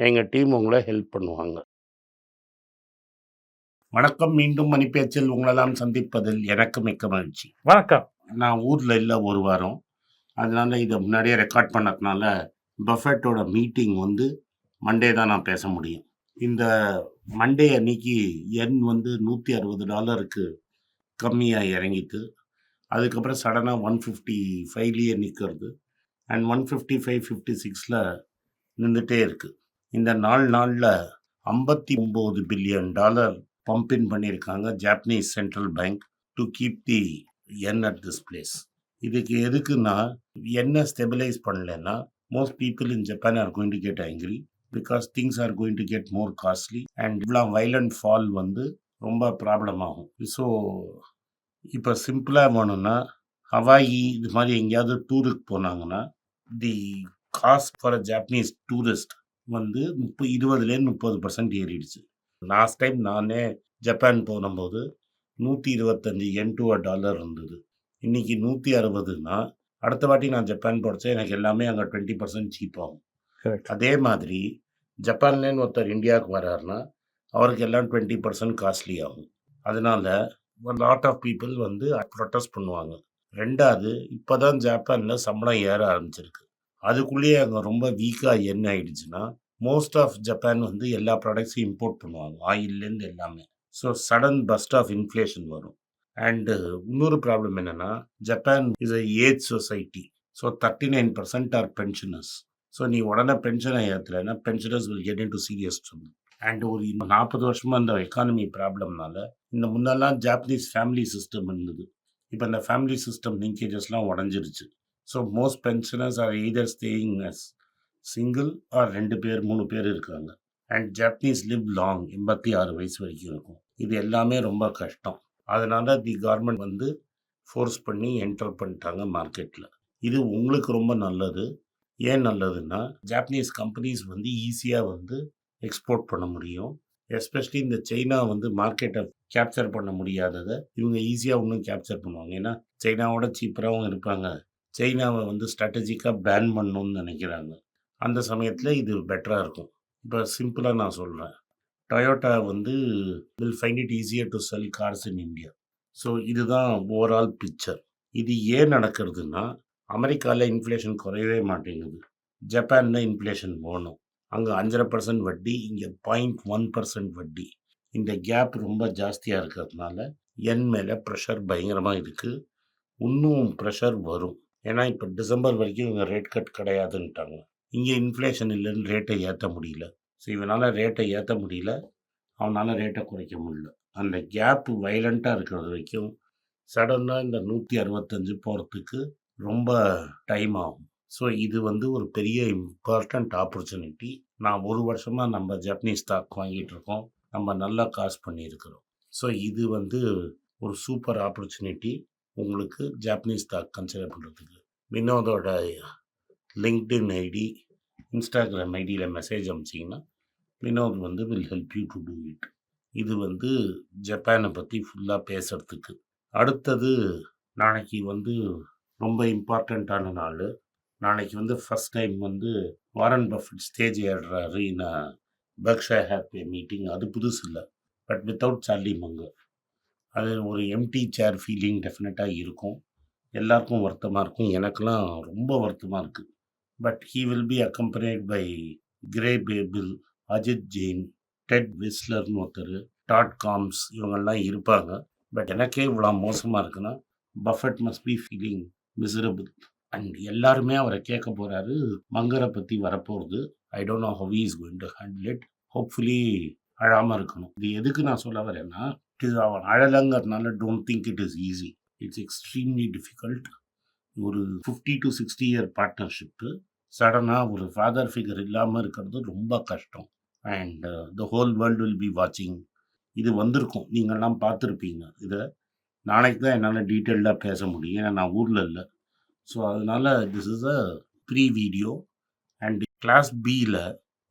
எங்க டீம் உங்கள ஹெல்ப் பண்ணுவாங்க. வணக்கம். மீண்டும் மணிப்பேச்சில் உங்களெல்லாம் சந்திப்பதில் எனக்கு மிக்க மகிழ்ச்சி. வணக்கம். நான் ஊர்ல இல்ல 1 வாரம். அதனால இத முன்னாடியே ரெக்கார்ட் பண்ணதுனால, பஃபெட்டோட மீட்டிங் வந்து மண்டே தான் நான் பேச முடியும். இந்த மண்டே அன்னைக்கு யென் வந்து $160க்கு கம்மியா இறங்கித்து. அதுக்கப்புறம் சடனா 155லயே நிக்கிறது. அண்ட் 155, 56ல நின்னுட்டே இருக்கு. இந்த நாலு நாளில் ஐம்பத்தி ஒம்பது பில்லியன் டாலர் பம்பின் பண்ணியிருக்காங்க Japanese central bank to keep the yen at this place. இதுக்கு எதுக்குன்னா, என்ன ஸ்டெபிலைஸ் பண்ணலன்னா, most people in Japan are going to get angry because things are going to get more costly and இவ்வளோ violent fall வந்து ரொம்ப problem ஆகும். So, இப்போ சிம்பிளாக வேணும்னா, ஹவாயி இது மாதிரி எங்கேயாவது டூருக்கு போனாங்கன்னா, the cost for a Japanese tourist வந்து முப்ப 20லேருந்து 30% ஏறிடுச்சு. லாஸ்ட் டைம் நானே Japan 125 yen to a dollar இருந்தது. இன்னைக்கு 160ன்னா, அடுத்த வாட்டி நான் ஜப்பான் போறச்ச எனக்கு எல்லாமே அங்க 20% சீப் ஆகும். அதே மாதிரி ஜப்பான்லேருந்து ஒருத்தர் இந்தியாவுக்கு வராருன்னா, அவருக்கு எல்லாம் 20% காஸ்ட்லி ஆகும். அதனால லாட் ஆஃப் பீப்பிள் வந்து புரொட்டஸ்ட் பண்ணுவாங்க. 2வது இப்ப தான் ஜப்பான்ல சம்பளம் ஏற ஆரம்பிச்சிருக்கு. அதுக்குள்ளேயே அங்கே ரொம்ப வீக்காக என்ன ஆயிடுச்சுன்னா, மோஸ்ட் ஆஃப் ஜப்பான் வந்து எல்லா ப்ராடக்ட்ஸையும் இம்போர்ட் பண்ணுவாங்க. ஆயில்லேருந்து எல்லாமே. So, sudden burst of inflation வரும். அண்டு இன்னொரு ப்ராப்ளம் என்னென்னா Japan is a age society. So, 39% are pensioners. So, நீ உடனே பென்ஷனை ஏற்றுலன்னா pensioners will get into serious trouble. And ஒரு நாற்பது வருஷமாக இந்த எக்கானமி ப்ராப்ளம்னால, இந்த முன்னெல்லாம் ஜாப்பனீஸ் ஃபேமிலி சிஸ்டம் இருந்தது. இப்போ இந்த ஃபேமிலி சிஸ்டம் லிங்கேஜஸ்லாம் உடஞ்சிருச்சு so, most pensioners are either staying as single or ரெண்டு பேர், மூணு பேர் இருக்காங்க. அண்ட் ஜாப்பனீஸ் லிவ் லாங் 86 வயசு வரைக்கும் இருக்கும். இது எல்லாமே ரொம்ப கஷ்டம். அதனால் தி கவர்மெண்ட் வந்து ஃபோர்ஸ் பண்ணி என்டர் பண்ணிட்டாங்க மார்க்கெட்டில் இது உங்களுக்கு ரொம்ப நல்லது. ஏன் நல்லதுன்னா, ஜாப்பனீஸ் கம்பெனிஸ் வந்து ஈஸியாக வந்து எக்ஸ்போர்ட் பண்ண முடியும். எஸ்பெஷலி இந்த சைனா வந்து மார்க்கெட்டை கேப்சர் பண்ண முடியாததை இவங்க ஈஸியாக இன்னும் கேப்சர் பண்ணுவாங்க. ஏன்னா, சைனாவோட சீப்பராகவும் இருப்பாங்க. சைனாவை வந்து ஸ்ட்ராட்டஜிக்காக பேன் பண்ணணும்னு நினைக்கிறாங்க அந்த சமயத்தில் இது பெட்டராக இருக்கும். இப்போ சிம்பிளாக நான் சொல்கிறேன் டொயோட்டா வந்து will find it easier to sell cars in India. So, இதுதான் ஓவரால் பிக்சர். இது ஏன் நடக்கிறதுன்னா, அமெரிக்காவில் இன்ஃப்ளேஷன் குறையவே மாட்டேங்குது. ஜப்பானில் இன்ஃப்ளேஷன் போகணும் அங்கே அஞ்சரை பர்சன்ட் வட்டி, இங்கே பாயிண்ட் ஒன் பர்சன்ட் வட்டி. இந்த கேப் ரொம்ப ஜாஸ்தியாக இருக்கிறதுனால, என் மேலே ப்ரெஷர் பயங்கரமாக இருக்குது இன்னும் ப்ரெஷர் வரும். ஏன்னா, இப்போ டிசம்பர் வரைக்கும் இவங்க ரேட் கட் கிடையாதுன்ட்டாங்க. இங்கே இன்ஃப்ளேஷன் இல்லைன்னு ரேட்டை ஏற்ற முடியல. ஸோ, இவனால் ரேட்டை ஏற்ற முடியல. அவனால் ரேட்டை குறைக்க முடியல. அந்த கேப் வைலண்ட்டாக இருக்கிறது வரைக்கும், சடனாக இந்த நூற்றி அறுபத்தஞ்சு போகிறதுக்கு ரொம்ப டைம் ஆகும். ஸோ, இது வந்து ஒரு பெரிய இம்பார்ட்டண்ட் ஆப்பர்ச்சுனிட்டி. நான் ஒரு வருஷமாக நம்ம ஜப்பனீஸ் ஸ்டாக் வாங்கிட்டு இருக்கோம். நம்ம நல்லா காசு பண்ணியிருக்கிறோம். ஸோ, இது வந்து ஒரு சூப்பர் ஆப்பர்ச்சுனிட்டி உங்களுக்கு ஜாப்பனீஸ் ஸ்டாக் கன்சிடர் பண்ணுறதுக்கு வினோதோட லிங்க்டின் ஐடி, இன்ஸ்டாகிராம் ஐடியில் மெசேஜ் அனுப்பிச்சீங்கன்னா, வினோத் வந்து will help you to do it. இது வந்து ஜப்பானை பற்றி ஃபுல்லாக பேசுறதுக்கு. அடுத்தது நாளைக்கு வந்து ரொம்ப இம்பார்ட்டண்ட்டான நாள் நாளைக்கு வந்து ஃபர்ஸ்ட் டைம் வந்து வாரன் பஃபட் ஸ்டேஜ் ஏறுறாரு இன் பக்ஷா ஹாப்பி மீட்டிங். அது புதுசு இல்லை பட் வித்தவுட் சார்லி மங்கர். அது ஒரு எம்டி சேர் ஃபீலிங் டெஃபினட்டாக இருக்கும். எல்லாருக்கும் வருத்தமாக இருக்கும். எனக்கெல்லாம் ரொம்ப வருத்தமாக இருக்குது but he will be accompanied by Greg Abel, Ajit Jain, Ted விஸ்லர்னு ஒருத்தர் டாட் காம்ஸ் இவங்கெல்லாம் இருப்பாங்க. பட் எனக்கே இவ்வளோ மோசமாக இருக்குன்னா, Buffett must be feeling miserable. And எல்லாருமே அவரை கேட்க போகிறாரு மங்கரை பற்றி வரப்போகிறது I don't know how is going to handle it. Hopefully அழாமல் இருக்கணும். இது எதுக்கு நான் சொல்ல வரேன்னா, இட் இஸ் அவன் அழலங்கிறதுனால don't think it is easy. It's extremely difficult. ஒரு fifty to sixty year partnership. சடனாக ஒரு ஃபாதர் ஃபிகர் இல்லாமல் இருக்கிறது ரொம்ப கஷ்டம். And the whole world will be வாட்சிங் இது வந்திருக்கும் நீங்கள்லாம் பார்த்துருப்பீங்க இதை நாளைக்கு தான் என்னால் டீட்டெயில்டாக பேச முடியும் ஏன்னா நான் ஊரில் இல்லை ஸோ அதனால் this is a free video and class பியில்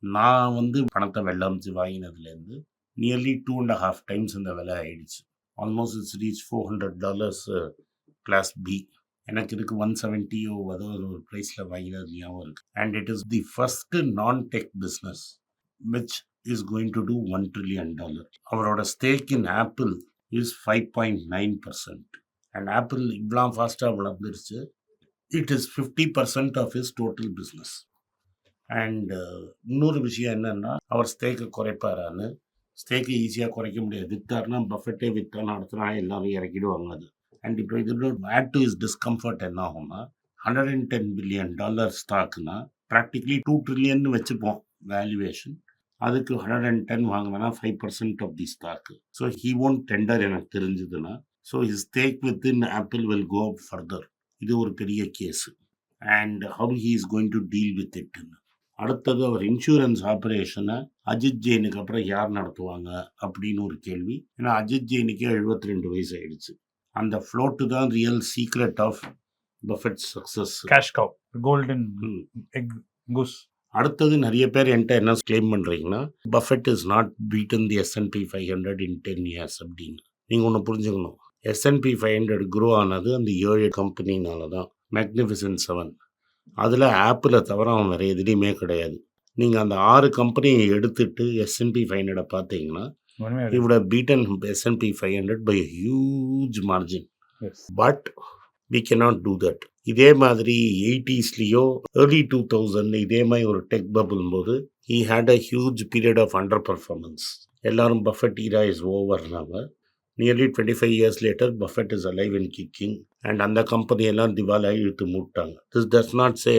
நான் வந்து பணத்தை வெள்ளமிச்சு வாங்கினதுலேருந்து nearly two and half times இந்த விலை ஆயிடுச்சு. Almost it's reach four hundred dollars class B எனக்கு இருக்கு ஒன் செவன்ட்டியோ ஏதோ ஒரு ப்ரைஸில் வாங்கினது ஞாபகம் இருக்குது and it is the first non tech business which is going to do one trillion dollar அவரோட stake in Apple is five point nine percent and Apple இவ்வளோ ஃபாஸ்ட்டாக வளர்ந்துருச்சு. It is fifty percent of his total business and இன்னொரு விஷயம் என்னன்னா அவர் ஸ்டேக்கை குறைப்பாரான்னு ஸ்டேக்கை ஈஸியாக குறைக்க முடியாது. விற்றார்னா பஃபெட்டே வித்தா நடத்தினா எல்லாரும் இறக்கிடுவாங்க அது. அண்ட் இப்போ இது ஆட் டு இஸ் டிஸ்கம்ஃபர்ட் என்ன ஆகும்னா hundred and ten billion dollar ஸ்டாக்னா practically two trillion வச்சுப்போம் வேல்யூவேஷன் அதுக்கு ஹண்ட்ரட் அண்ட் டென் வாங்கினா five percent of the stock so he won't tender எனக்கு தெரிஞ்சதுன்னா so his stake with in Apple will go up further இது ஒரு பெரிய case and how he is going to deal with இட்னு அடுத்தது அவர் insurance ஆப்ரேஷனை Ajith ஜெயினுக்கு அப்புறம் யார் நடத்துவாங்க அப்படின்னு ஒரு கேள்வி. ஏன்னா அஜித் ஜெயினுக்கே எழுபத்தி ரெண்டு வயசு ஆயிடுச்சு அந்த ஃப்ளோட்டு தான் real secret of Buffett success cash cow golden egg goose அடுத்தது நிறைய பேர் என்கிட்ட என்ன கிளைம் பண்ணுறீங்கன்னா Buffett is not beaten the S and P five hundred in ten years அப்படின்னு. நீங்கள் ஒன்று புரிஞ்சுக்கணும். எஸ்என்பி ஃபைவ் ஹண்ட்ரட் க்ரோ ஆனது அந்த ஏழு கம்பெனினால தான் மேக்னிஃபிசன்ட் செவன் அதில் ஆப்பிளை தவிர அவன் வேறு எதுலேயுமே கிடையாது. நீங்கள் அந்த ஆறு கம்பெனியை எடுத்துட்டு எஸ்என்பி ஃபைவ் ஹண்ட்ரடை பார்த்தீங்கன்னா இவோட beaten S and P five hundred by huge margin but we cannot do that இதே மாதிரி எயிட்டிஸ்லேயோ ஏர்லி டூ தௌசண்ட் இதே மாதிரி ஒரு டெக் பபுள் போது he had a huge period of under performance எல்லாரும் Buffett era is ஓவர்னாங்க nearly twenty five years later Buffett is alive and kicking and அந்த எல்லாம் திவாலாகி இழுத்து மூட்டாங்க. This does not say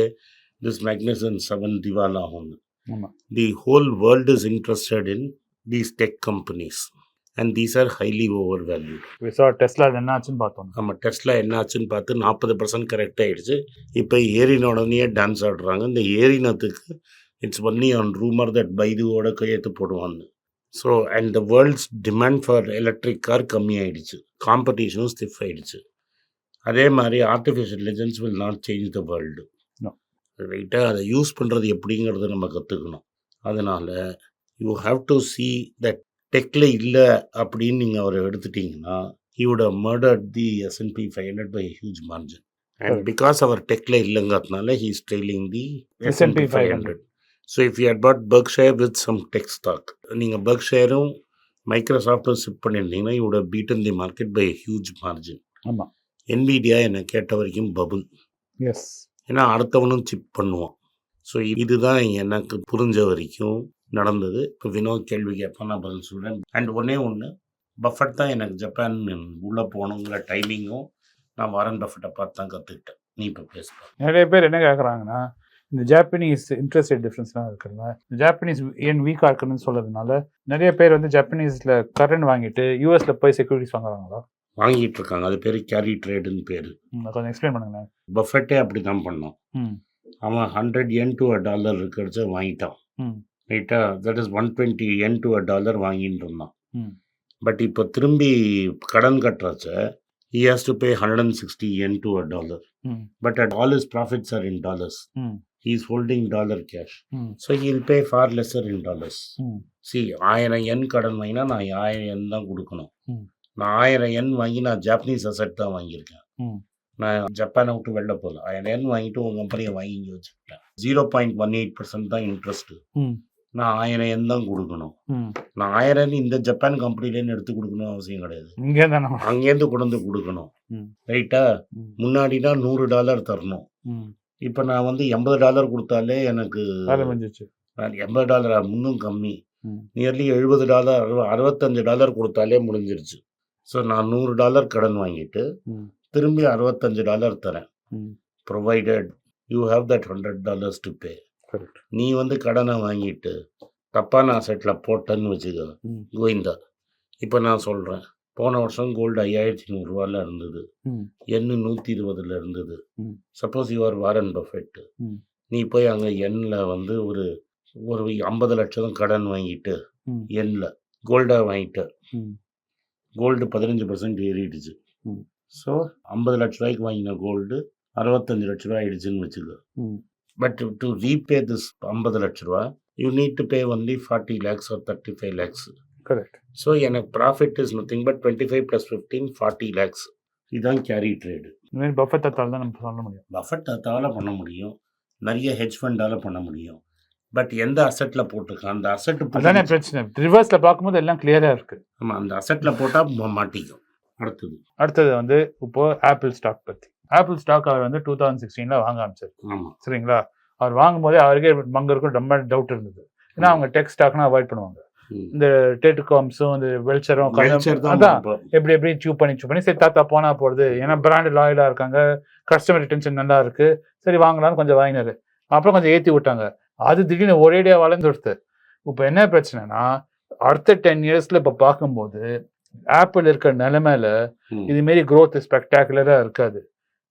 this Magnificent seven திவால் ஆகும்னு ஆமாம் the whole world is interested in these tech companies and these are highly over valued Visa Tesla என்ன ஆச்சுன்னு பார்த்தோம். நம்ம டெஸ்ட்டில் என்ன ஆச்சுன்னு பார்த்து நாற்பது பர்சன்ட் கரெக்ட் ஆகிடுச்சு இப்போ ஏறின உடனே டான்ஸ் ஆடுறாங்க. இந்த ஏறினத்துக்கு it's only on rumour that பைதுவோட கையெழுத்து போடுவான்னு. So and the world's demand for electric car கம்மி ஆயிடுச்சு காம்படிஷனும் ஸ்டிஃப் ஆயிடுச்சு. அதே மாதிரி artificial intelligence will not change the world No. ரைட்டாக அதை யூஸ் பண்ணுறது எப்படிங்கிறத நம்ம கற்றுக்கணும் அதனால் you have to see that டெக்கில் இல்லை அப்படின்னு நீங்கள் அவரை எடுத்துட்டீங்கன்னா he would have murdered the S&P 500 by a huge margin. And Correct. because our techல இல்லைங்கிறதுனால he is trailing the S&P S&P 500. So if you had bought Berkshire with some tech stock, நீங்கள் பெர்க்ஷயரும் மைக்ரோசாஃப்டும் SIP பண்ணியிருந்தீங்கன்னா you would have beaten the market by a huge margin. ஆமாம் NVIDIA என்னை கேட்ட வரைக்கும் bubble S ஏன்னா அடுத்தவனும் chip பண்ணுவான். ஸோ இதுதான் எனக்கு புரிஞ்ச வரைக்கும் நடந்தது. இப்போ வினோத் கேள்வி கேட்பான் நான் பதில் சொல்கிறேன் அண்ட் ஒன்றே ஒன்று பஃபட் தான் எனக்கு ஜப்பான் உள்ளே போகணுங்கிற டைமிங்கும் நான் வாரன் பஃபட்டை பார்த்து தான் கற்றுக்கிட்டேன் நீ இப்போ பேசுப்பா நிறைய பேர் என்ன கேட்குறாங்கன்னா இந்த ஜாப்பனீஸ் இன்ட்ரெஸ்ட் ரேட் டிஃப்ரென்ஸ்லாம் இருக்குல்ல ஜாப்பனீஸ் ஏன் வீக்காக இருக்குன்னு சொல்றதுனால நிறைய பேர் வந்து ஜாப்பனீஸில் கரண்ட் வாங்கிட்டு யூஎஸ்ல போய் செக்யூரிட்டிஸ் வாங்குறாங்களா? வாங்கிட்டு இருக்காங்க. அது பேர் கேரி ட்ரேடுன்னு பேர். கொஞ்சம் எக்ஸ்பிளைன் பண்ணுங்களேன். பஃபெட்டே அப்படி தான் பண்ணான் ம். அவன் hundred yen to a dollar இருக்கிறத வாங்கிட்டான். ம். ரைட்டா that is one twenty yen to a dollar வாங்கிட்டு இருந்தான். பட் இப்போ திரும்பி கடன் கட்டுறச்ச he has to pay 160 yen to a dollar. ம். But at all his profits are in dollars. ம். Dollar cash. ம் So he'll pay far lesser in dollars. ம் See, ஆயிரம் என் கடன் வாங்கினா நான் ஆயிரம் என் தான் கொடுக்கணும். ம். நான் ஆயிரம் என் வாங்கி நான் ஜாப்பனீஸ் அசெட் தான் வாங்கியிருக்கேன். ம். நான் ஜப்பானை விட்டு வெளில போகல. ஆயிரம் என் வாங்கிட்டு உங்கள் கம்பெனியை வாங்கி இங்கே வச்சுக்கிட்டேன். Zero point one eight percent தான் இன்ட்ரெஸ்ட்டு ம் நான் ஆயிரம் என் தான் கொடுக்கணும். நான் ஆயிரம் இந்த ஜப்பான் கம்பெனிலேருந்து எடுத்து கொடுக்கணும் அவசியம் கிடையாது. தானே அங்கேருந்து கொண்டு வந்து கொடுக்கணும். ரைட்டா ம். முன்னாடினா நூறு டாலர் தரணும். இப்போ நான் வந்து எண்பது டாலர் கொடுத்தாலே எனக்கு எண்பது டாலர்? இன்னும் கம்மி. நியர்லி எழுபது டாலர் அறுபத்தஞ்சு டாலர் கொடுத்தாலே முடிஞ்சிருச்சு. ஸோ நான் நூறு டாலர் கடன் வாங்கிட்டு திரும்பி அறுபத்தஞ்சு டாலர் தரேன். Provided you have that hundred dollars to pay நீ வந்து கடனை வாங்கிட்டு தப்பான அசெட்டில் போட்டேன்னு வச்சுக்கோ. கோவிந்தா இப்போ நான் சொல்கிறேன் போன வருஷம் கோல்டு ஐயாயிரத்தி நூறுரூவாவில் இருந்தது எண்ணு நூற்றி இருபதுல இருந்தது. சப்போஸ் யுவர் வாரன் பஃபெட் ம். நீ போய் அங்கே எண்ணில் வந்து ஒரு ஒரு ஐம்பது லட்சம் கடன் வாங்கிட்டு. எண்ணில் கோல்டாக வாங்கிட்டு. கோல்டு பதினஞ்சு பர்சன்ட் ஏறிடுச்சு. ஸோ ஐம்பது லட்ச ரூபாய்க்கு வாங்கின கோல்டு அறுபத்தஞ்சு லட்ச ரூபாய் ஆயிடுச்சுன்னு வச்சுக்கோ. பட் டு ரீபே திஸ் ஐம்பது லட்ச ரூபா you need to pay only forty lakhs or thirty five lakhs correct so எனக்கு profit is nothing but twenty five plus fifteen forty lakhs இதுதான் கேரி ட்ரேடு இந்த மாதிரி பஃபெட் தத்தால் தான் நம்ம சொல்ல முடியும். பஃபட் அதால பண்ண முடியும். நிறைய ஹெட்ஜ் ஃபண்டால பண்ண முடியும். பட் எந்த அசெட்டில் போட்டிருக்கான் அந்த அசெட் அதானே பிரச்சனை. ரிவர்ஸ்ல பார்க்கும்போது எல்லாம் கிளியரா இருக்கு. ஆமாம் அந்த அசெட்டில் போட்டால் மாட்டிக்கும். அடுத்தது. அடுத்தது வந்து இப்போ ஆப்பிள் ஸ்டாக் பத்தி. ஆப்பிள் ஸ்டாக் அவர் வந்து டூ தௌசண்ட் சிக்ஸ்டீன்ல வாங்க ஆரம்பிச்சார். ஆமாம் சரிங்களா? அவர் வாங்கும்போதே அவருக்கே மங்கருக்கும் ரொம்ப டவுட் இருந்தது. ஏன்னா அவங்க டெக் ஸ்டாக்னா அவாய்ட் பண்ணுவாங்க. இந்த டேட்டுகாம்ஸும் இந்த வெல்ச்சரும் வெல்ச்சர் தான் அதான். எப்படி எப்படி சூ பண்ணி சூ பண்ணி சரி தாத்தா போனா போறது. ஏன்னா பிராண்ட் லாயலா இருக்காங்க கஸ்டமர் ரிட்டன்ஷன் நல்லா இருக்கு. சரி வாங்கலாம்னு கொஞ்சம் வாங்கினாரு. அப்புறம் கொஞ்சம் ஏத்தி விட்டாங்க. அது திடீர்னு ஒரேடியா வளர்ந்துடுது இப்போ என்ன பிரச்சனைனா அடுத்த டென் இயர்ஸ்ல இப்ப பார்க்கும்போது ஆப்பிள் இருக்கிற நிலைமையில ம். இது மாரி growth ஸ்பெக்டாகுலரா இருக்காது.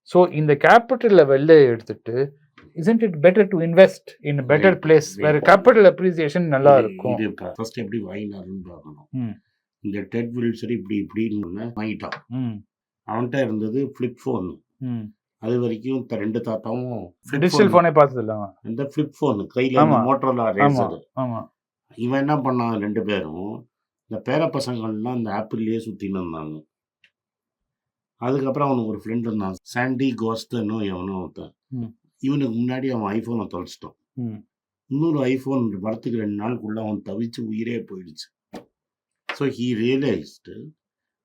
ஸோ இந்த கேபிட்டலை வெளில எடுத்துட்டு to invest in a better Wait, place wait. வேற கேபிட்டல் அப்ரிசியேஷன் நல்லா இருக்கும்? இது ஃபர்ஸ்ட் எப்படி வாங்கினாருன்னு பார்க்கணும். இந்த டெட் வில்சர் இப்படி இப்படின்னு வாங்கிட்டான். அவன்கிட்ட இருந்தது ஃப்ளிப் ஃபோன் அது வரைக்கும் த- ரெண்டு தாத்தாவும் டிஜிட்டல். ஃபோனே பார்த்தது இல்லை இந்த ஃப்ளிப் ஃபோன் கையில். மோட்டரோலா ரேசர் இவன் என்ன பண்ணான்? ரெண்டு பேரும் இந்த பேர பசங்கள்லாம் இந்த ஆப்பிள்லயே சுத்தின்னு இருந்தாங்க. அதுக்கப்புறம் அவனுக்கு ஒரு ஃப்ரெண்ட் இருந்தான். சாண்டி கோஸ்டனோ எவனோ ஒருத்தன். இவனுக்கு முன்னாடி அவன் ஐஃபோனை தொலைச்சிட்டான். இன்னொரு ஐஃபோன் வரத்துக்கு ரெண்டு நாளுக்குள்ள அவன் தவிச்சு உயிரே போயிடுச்சு. ஸோ ஹீ ரியலைஸ்டு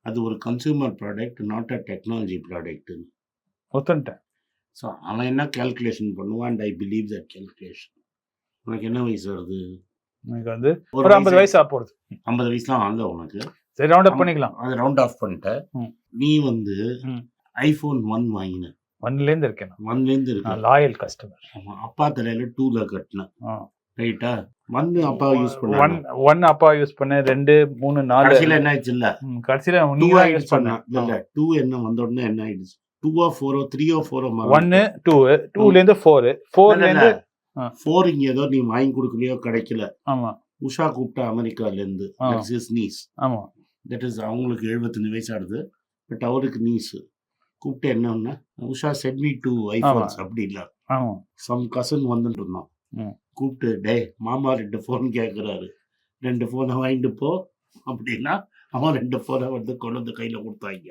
அது ஒரு consumer product not a technology ப்ராடக்ட்னு ஒத்துன்ட்டேன் ஸோ அவன் என்ன கால்குலேஷன் பண்ணுவான்? And I believe that calculation உனக்கு என்ன வயசு வருது? எனக்கு வந்து ஒரு ஐம்பது வயசு. ஆக போகுது. ஐம்பது வயசுலாம் ஆகல உனக்கு. சரி ரவுண்ட் அப். பண்ணிக்கலாம். அதை ரவுண்ட் ஆஃப் பண்ணிட்ட. ம். நீ வந்து. ஐஃபோன் ஒன் வாங்கின. ஒன்லேருந்து இருக்கேன். ஒன்லேருந்து இருக்கு நான் லாயல் கஸ்டமர் ஆமா, அப்பா தலையில டூல கட்டின ரைட்டா ஒன் அப்பா யூஸ் ஒன் பண்ண ஒன் அப்பா யூஸ் பண்ண ரெண்டு மூணு நாலு. கடைசியில என்ன ஆயிடுச்சு இல்ல கடைசியில டூ நீ தான் யூஸ் ஆயிடுச்சு பண்ண இல்ல டூ என்ன வந்த உடனே என்ன ஆயிடுச்சு? டூவோ ஃபோரோ த்ரீயோ ஃபோரோ ஒன்னு டூ டூல இருந்து ஃபோர் ஃபோர்ல இருந்து ஆ. ஃபோர் இங்க ஏதோ நீ வாங்கி கொடுக்கலையோ கிடைக்கல. ஆமா. உஷா கூப்பிட்டா அமெரிக்கால இருந்து ஆ. நீஸ் ஆமா. தட் இஸ் அவங்களுக்கு எழுபத்தஞ்சு வயசு ஆகுது. பட் அவருக்கு நீஸ் கூப்பிட்டு என்னன்னா Usha said me two iPhones அப்படி இல்ல சம் கசன் வந்துட்டு இருந்தான். கூப்பிட்டு டே மாமா ரெண்டு ஃபோன் கேட்குறாரு ரெண்டு ஃபோனை வாங்கிட்டு போ. அப்படின்னா அவன் ரெண்டு ஃபோனை வந்து கொண்டு வந்து கையில் கொடுத்தாங்க.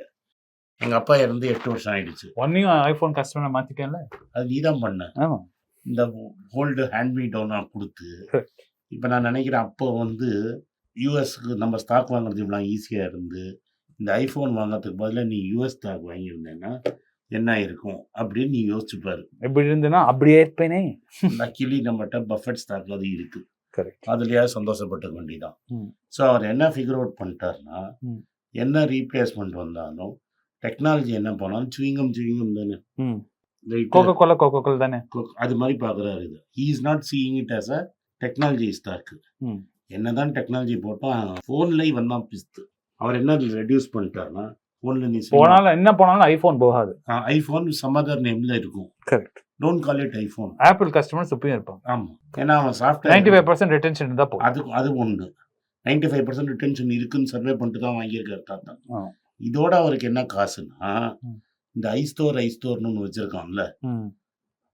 எங்கள் அப்பா இறந்து எட்டு வருஷம் ஆயிடுச்சு. ஒன்னையும் ஐபோன் கஸ்டமர் மாத்திட்டேன்ல? அது நீ தான் பண்ண இந்த கோல்டு ஹேண்ட்மேட் டவுனாக கொடுத்து. இப்போ நான் நினைக்கிறேன் அப்போ வந்து யூஎஸ்க்கு நம்ம ஸ்டாக் வாங்குறது இவ்வளோ ஈஸியாக இருந்து இந்த ஐஃபோன் வாங்குறதுக்கு பதிலாக நீ யூஎஸ் ஸ்டாக் வாங்கியிருந்தேன்னா என்ன இருக்கும் அப்படின்னு நீ யோசிச்சுப்பாரு எப்படி இருந்துன்னா அப்படியே இருப்பேனே. லக்கிலி நம்மகிட்ட பஃபெட் ஸ்டாக் அது இருக்கு. கரெக்ட் அதுலயா சந்தோஷப்பட்டுக்க வேண்டியதான் ம். ஸோ அவர் என்ன ஃபிகர் அவுட் பண்ணிட்டாருன்னா. என்ன ரீப்ளேஸ்மெண்ட் வந்தாலும் டெக்னாலஜி என்ன போனாலும் சுவிங்கம் சுவிங்கம் தானே? கோகோ கோலா கோகோ கோல் தானே. அது மாதிரி பார்க்குறாரு இது he is not seeing it as a technology stock ம். என்னதான் டெக்னாலஜி போட்டோம் ஃபோன்ல வந்தான் பிஸ்து அவர் என்ன ரெடியூஸ் பண்ணிட்டாருன்னா ஃபோன்ல நீ போனாலும் என்ன போனாலும் ஐபோன் போகாது. ஐஃபோன் சமதர் நேம்ல இருக்கும். Correct don't call it iPhone Apple customers இப்பயும் இருப்பாங்க. ஆமா. ஏன்னா அவன் ninety software five percent retention இருந்தா போதும். அது அது ஒன்று நைன்டி ஃபைவ் பர்சன்ட் ரிட்டன்ஷன் இருக்குன்னு சர்வே பண்ணிட்டு தான் வாங்கியிருக்காரு தாத்தா. இதோட அவருக்கு என்ன காசுன்னா. இந்த ஐஸ்டோர் ஐஸ்டோர்னு ஒன்று வச்சிருக்கான்ல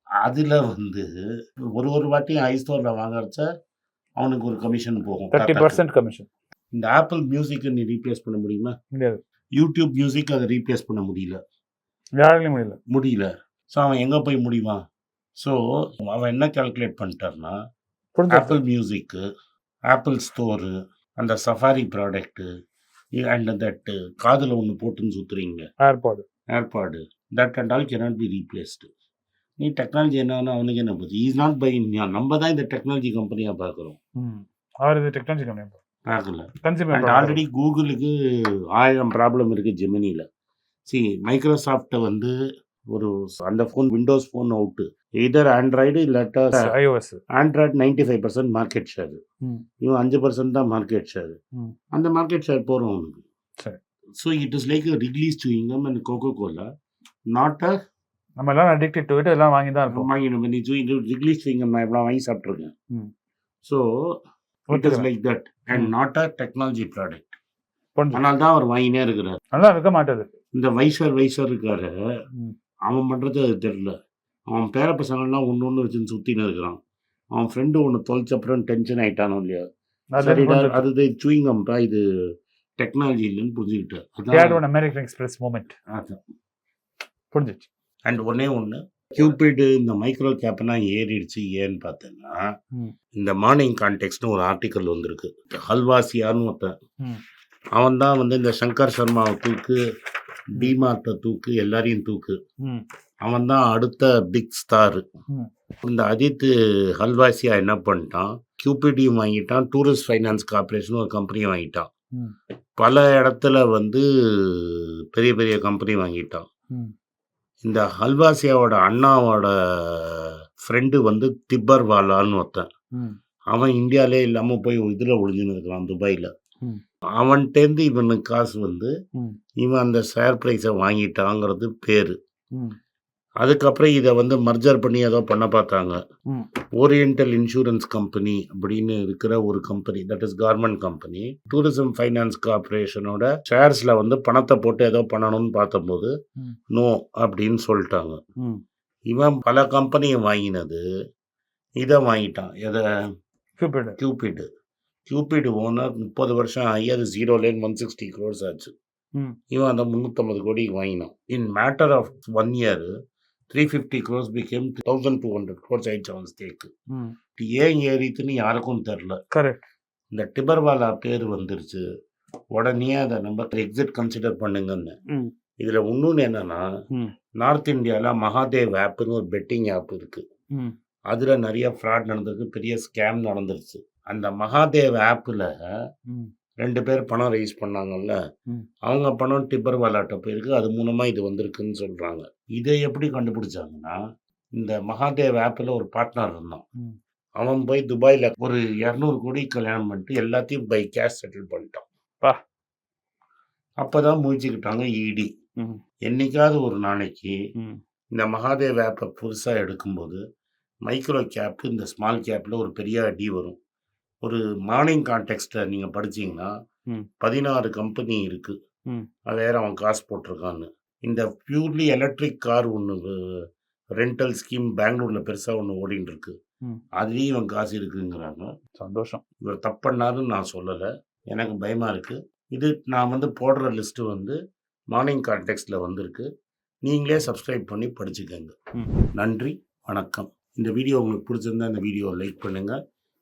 அதுல வந்து ஒரு ஒரு வாட்டியும் ஐஸ்டோர்ல வாங்குறச்ச அவனுக்கு ஒரு கமிஷன் போகும். தேர்ட்டி. பர்சன்ட் கமிஷன் இந்த ஆப்பிள் மியூசிக்கை நீ ரீப்ளேஸ் பண்ண முடியுமா? முடியாது. யூடியூப் மியூசிக் அதை ரீப்ளேஸ் பண்ண முடியல. யாராலையும் முடியல. முடியல. ஸோ அவன் எங்க போய் முடிவான்? ஸோ அவன் என்ன கால்குலேட் பண்ணிட்டாருன்னா புரிஞ்சு ஆப்பிள் மியூசிக்கு ஆப்பிள் ஸ்டோரு அந்த சஃபாரி ப்ராடக்ட்டு அண்ட் தட் காதில் ஒன்று போட்டுன்னு சுற்றுறீங்க AirPod AirPod that and all cannot be replaced நீ டெக்னாலஜி என்னன்னா அவனுக்கு என்ன போகுது இஸ் நாட் பை நம்ம தான் இந்த டெக்னாலஜி கம்பெனியாக பார்க்குறோம். அவர் இது டெக்னாலஜி கம்பெனி பார்க்கல. கன்சியூமர் ஆல்ரெடி கூகுளுக்கு ஆயிரம் ப்ராப்ளம் இருக்குது ஜெமினியில் சி மைக்ரோசாஃப்ட்டை வந்து ஒரு அந்த phone Windows phone out either Android இல்லாட்டா iOS Android ninety five percent market share. இவன் அஞ்சு பர்சன்ட் தான் மார்க்கெட் ஷேர். அந்த மார்க்கெட் ஷேர் போகிறோம் அவனுக்கு. So it is like Wrigley's chewing gum and Coca Cola not a நம்ம எல்லாம் அடிக்டட் டு இட் எல்லாம் வாங்கி தான் இருப்போம் வாங்கி நம்ம நீ சூயிங் ரிலீஸ் சூயிங்கம் நான் எவ்வளோ வாங்கி சாப்பிட்ருக்கேன். So it is. Like that and. Not a technology product. அதனால தான் அவர் வாங்கினே இருக்கிறார் நல்லா இருக்க மாட்டாது இந்த வைசர் வைசர் இருக்காரு. அவன் பண்ணுறது அது தெரில அவன் பேர பசங்கள்லாம் ஒன்று ஒன்று வச்சுன்னு சுற்றின்னு இருக்கிறான் அவன் ஃப்ரெண்டு ஒன்று தொலைச்ச அப்புறம் டென்ஷன் ஆயிட்டானோ இல்லையா சரிடா. அது சூயிங்கம்ப்பா இது டெக்னாலஜி இல்லைன்னு புரிஞ்சுக்கிட்டார் American Express moment. அதான் புரிஞ்சிச்சு அண்ட் ஒன்னே ஒன்று கியூபிடு இந்த மைக்ரோ கேப்லாம் ஏறிடுச்சு ஏன்னு பார்த்தேன்னா. இந்த மார்னிங் கான்டெக்ட்னு ஒரு ஆர்டிக்கல் வந்திருக்கு ஹல்வாசியான்னு ஒருத்தன். அவன் தான் வந்து இந்த சங்கர் சர்மாவை தூக்கு டிமார்ட்டை தூக்கு எல்லாரையும் தூக்கு. அவன் தான் அடுத்த பிக் ஸ்டார். இந்த அஜித் ஹல்வாசியா என்ன பண்ணிட்டான் கியூபிடியும் வாங்கிட்டான் டூரிஸ்ட் ஃபைனான்ஸ் கார்பரேஷன் ஒரு கம்பெனியை வாங்கிட்டான். பல இடத்துல வந்து பெரிய பெரிய கம்பெனி வாங்கிட்டான். இந்த ஹல்வாசியாவோட அண்ணாவோட ஃப்ரெண்டு வந்து திப்பர்வாலான்னு ஒருத்தன் ம். அவன் இந்தியாவிலே இல்லாமல் போய் இதில் ஒளிஞ்சுன்னு இருக்கிறான் துபாயில். அவன்கிட்டேருந்து இவனுக்கு காசு வந்து. இவன் அந்த ஷேர் ப்ரைஸை வாங்கிட்டாங்கிறது பேர். அதுக்கப்புறம் இதை வந்து மர்ஜர் பண்ணி ஏதோ பண்ண பார்த்தாங்க ம். ஓரியண்டல் இன்சூரன்ஸ் கம்பெனி அப்படின்னு இருக்கிற ஒரு company that is government company tourism finance கார்பரேஷனோட ஷேர்ஸில் வந்து பணத்தை போட்டு ஏதோ பண்ணணும்னு பார்த்தபோது. நோ அப்படின்னு சொல்லிட்டாங்க. இவன் பல கம்பெனியை வாங்கினது இதை வாங்கிட்டான் எதை Cupid. கியூபிடு கியூபிடு ஓனர் முப்பது வருஷம் ஆகி அது ஜீரோ லேன் ஒன் சிக்ஸ்டி க்ரோர்ஸ் ஆச்சு. இவன் அந்த முந்நூற்றம்பது கோடி வாங்கினான் in matter of one year three fifty crores became thousand two hundred crores ஆயிடுச்சு அவன் ஸ்டேக்கு. ஏன் ஏறித்துன்னு யாருக்கும் தெரில Correct. இந்த டிபர்வாலா பேர் வந்துருச்சு உடனே அதை நம்ம எக்ஸிட் கன்சிடர் பண்ணுங்கன்னு. இதில் இன்னொன்று என்னன்னா. நார்த் இந்தியாவில் மகாதேவ் ஆப்னு ஒரு பெட்டிங் ஆப் இருக்கு. அதில் நிறைய ஃப்ராட் நடந்திருக்கு பெரிய ஸ்கேம் நடந்துருச்சு அந்த மகாதேவ் ஆப்பில். ரெண்டு பேர் பணம் ரைஸ் பண்ணாங்கல்ல. அவங்க பணம் டிப்பர் வாலாட்ட போயிருக்கு அது மூலமாக இது வந்திருக்குன்னு சொல்கிறாங்க இதை எப்படி கண்டுபிடிச்சாங்கன்னா இந்த மகாதேவ் ஆப்பில் ஒரு பார்ட்னர் இருந்தான். அவன் போய் துபாயில் ஒரு இரநூறு கோடி கல்யாணம் பண்ணிட்டு எல்லாத்தையும் பை கேஷ் செட்டில் பண்ணிட்டான். அப்போ தான் முழிச்சுக்கிட்டாங்க இடி ம். என்னைக்காவது ஒரு நாளைக்கு. இந்த மகாதேவ் ஆப்பை புதுசாக எடுக்கும்போது மைக்ரோ கேப் இந்த ஸ்மால் கேப்பில் ஒரு பெரிய அடி வரும் ஒரு மார்னிங் கான்டெக்ஸ்ட்டை நீங்கள் படிச்சீங்கன்னா. பதினாறு கம்பெனி இருக்குது ம். வேற அவன் காசு போட்டிருக்கான்னு. இந்த பியூர்லி எலக்ட்ரிக் கார் ஒன்று ரெண்டல் ஸ்கீம் பெங்களூரில் பெருசாக ஒன்று ஓடின்னு இருக்கு. அதுலேயும் இவன் காசு இருக்குங்கிறாங்க. சந்தோஷம். இவர் தப்பண்ணாருன்னு நான் சொல்லலை. எனக்கு பயமாக இருக்குது இது நான் வந்து போடுற லிஸ்ட்டு வந்து மார்னிங் கான்டெக்ஸ்டில் வந்திருக்கு. நீங்களே சப்ஸ்கிரைப் பண்ணி படிச்சுக்கோங்க. நன்றி வணக்கம். இந்த வீடியோ உங்களுக்கு பிடிச்சிருந்தா இந்த வீடியோவை லைக் பண்ணுங்கள்